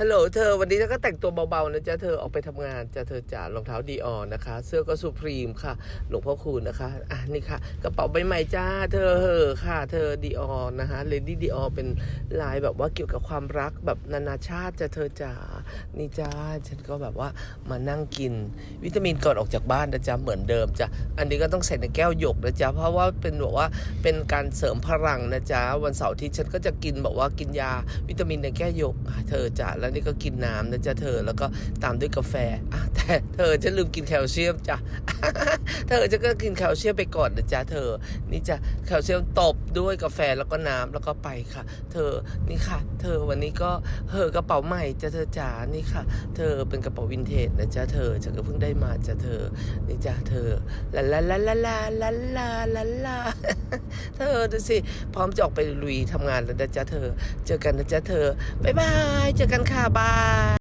ฮัลโหลเธอวันนี้เธอก็แต่งตัวเบาๆนะจ๊ะเธอออกไปทำงานจ้ะเธอจ๋ารองเท้าดีออนนะคะ เสื้อก็สุพรีมค่ะ หลวงพ่อคูณนะคะอะนี่ค่ะ กระเป๋าใบใหม่จ้าเธอเหอะค่ะ เธอดีออนนะคะเลดี้ดีออเป็นลายแบบว่าเกี่ยวกับความรักแบบนานาชาติจ้ะเธอจ๋า นี่จ้าฉันก็แบบว่ามานั่งกิน วิตามินก่อนออกจากบ้านนะจ๊ะเหมือนเดิมจ้ะอันนี้ก็ต้องใส่ในแก้วหยกนะจ๊ะเพราะว่าเป็นแบบว่าเป็นการเสริมพลังนะจ๊ะวันเสาร์ที่ฉันก็จะกินแบบว่ากินยาวิตามินในแก้วหยกเธอจ้ะแล้วนี่ก็กินน้ำนะจ๊ะเธอแล้วก็ตามด้วยกาแฟแต่เธอฉันลืมกินแคลเซียมจ้ะเธอจะก็กินแคลเซียมไปก่อนนะจ๊ะเธอ นี่จะแคลเซียมตบด้วยกาแฟแล้วก็น้ำแล้วก็ไปค่ะ เธอนี่ค่ะ เธอวันนี้ก็เฮอกระเป๋าใหม่จ้ะเธอจ๋านี่ค่ะ เธอเป็นกระเป๋าวินเทจนะจ๊ะเธอฉันก็เพิ่งได้มาจ้ะเธอ นี่จ้ะเธอลาลาลาลาลาลาลาลาลาเธอดูสิ พร้อมจะออกไปลุยทำงานแล้วนะจ๊ะเธอ เจอกันนะจ๊ะเธอบ๊ายบาย เจอกันค่ะบาย